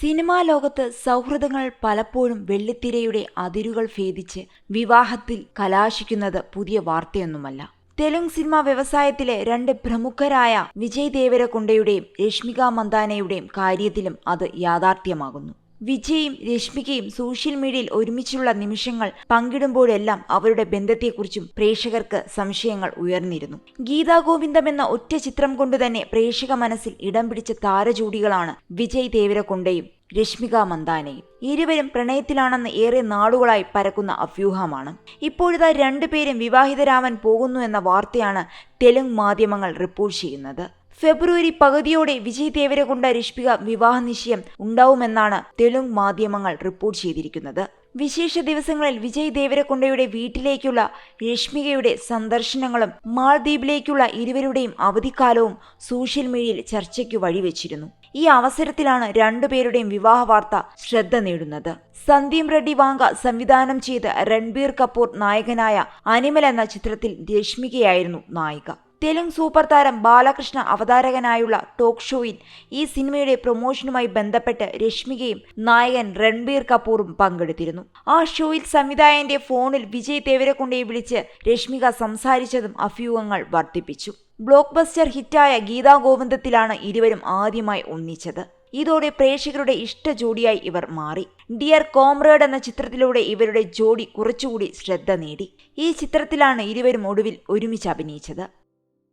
Cinema ലോകത്ത് സൗഹൃദങ്ങൾ പലപ്പോഴും വെള്ളിത്തിരയുടെ അതിരുകൾ ഭേദിച്ച് വിവാഹത്തിൽ കലാശിക്കുന്നത് പുതിയ വാർത്തയൊന്നുമല്ല. തെലുങ്ക് സിനിമാ വ്യവസായത്തിലെ രണ്ട് പ്രമുഖരായ വിജയ് ദേവരകൊണ്ടയുടെയും രശ്മിക മന്ദാനയുടെയും കാര്യത്തിലും അത് യാഥാർത്ഥ്യമാകുന്നു. വിജയും രശ്മികയും സോഷ്യൽ മീഡിയയിൽ ഒരുമിച്ചുള്ള നിമിഷങ്ങൾ പങ്കിടുമ്പോഴെല്ലാം അവരുടെ ബന്ധത്തെക്കുറിച്ചും പ്രേക്ഷകർക്ക് സംശയങ്ങൾ ഉയർന്നിരുന്നു. ഗീതാഗോവിന്ദം എന്ന ഒറ്റ ചിത്രം കൊണ്ടുതന്നെ പ്രേക്ഷക മനസ്സിൽ ഇടം പിടിച്ച താരജോഡികളാണ് വിജയ് ദേവരക്കൊണ്ടയും രശ്മിക മന്ദാനയും. ഇരുവരും പ്രണയത്തിലാണെന്ന് ഏറെ നാളുകളായി പരക്കുന്ന അഭ്യൂഹമാണ്. ഇപ്പോഴിതാ രണ്ടുപേരും വിവാഹിതരാവാൻ പോകുന്നു എന്ന വാർത്തയാണ് തെലുങ്ക് മാധ്യമങ്ങൾ റിപ്പോർട്ട് ചെയ്യുന്നത്. ഫെബ്രുവരി പകുതിയോടെ വിജയ് ദേവരകൊണ്ട രശ്മിക വിവാഹ നിശ്ചയം ഉണ്ടാവുമെന്നാണ് തെലുങ്ക് മാധ്യമങ്ങൾ റിപ്പോർട്ട് ചെയ്തിരിക്കുന്നത്. വിശേഷ ദിവസങ്ങളിൽ വിജയ് ദേവരകൊണ്ടയുടെ വീട്ടിലേക്കുള്ള രശ്മികയുടെ സന്ദർശനങ്ങളും മാൾദ്വീപിലേക്കുള്ള ഇരുവരുടെയും അവധിക്കാലവും സോഷ്യൽ മീഡിയയിൽ ചർച്ചയ്ക്ക് വഴിവെച്ചിരുന്നു. ഈ അവസരത്തിലാണ് രണ്ടുപേരുടെയും വിവാഹ വാർത്ത ശ്രദ്ധ നേടുന്നത്. സന്ദീപ് റെഡ്ഡി വാങ്ക സംവിധാനം ചെയ്ത് രൺബീർ കപൂർ നായകനായ അനിമൽ എന്ന ചിത്രത്തിൽ രശ്മികയായിരുന്നു നായിക. തെലുങ്ക് സൂപ്പർ താരം ബാലകൃഷ്ണ അവതാരകനായുള്ള ടോക്ക് ഷോയിൽ ഈ സിനിമയുടെ പ്രൊമോഷനുമായി ബന്ധപ്പെട്ട് രശ്മികയും നായകൻ രൺബീർ കപൂറും പങ്കെടുത്തിരുന്നു. ആ ഷോയിൽ സംവിധായകന്റെ ഫോണിൽ വിജയ് ദേവരക്കൊണ്ടയെ വിളിച്ച് രശ്മിക സംസാരിച്ചതും അഭ്യൂഹങ്ങൾ വർദ്ധിപ്പിച്ചു. ബ്ലോക്ക് ബസ്റ്റർ ഹിറ്റായ ഗീതാ ഗോവിന്ദത്തിലാണ് ഇരുവരും ആദ്യമായി ഒന്നിച്ചത്. ഇതോടെ പ്രേക്ഷകരുടെ ഇഷ്ട ജോഡിയായി ഇവർ മാറി. ഡിയർ കോംറേഡ് എന്ന ചിത്രത്തിലൂടെ ഇവരുടെ ജോഡി കുറച്ചുകൂടി ശ്രദ്ധ നേടി. ഈ ചിത്രത്തിലാണ് ഇരുവരും ഒടുവിൽ ഒരുമിച്ച് അഭിനയിച്ചത്.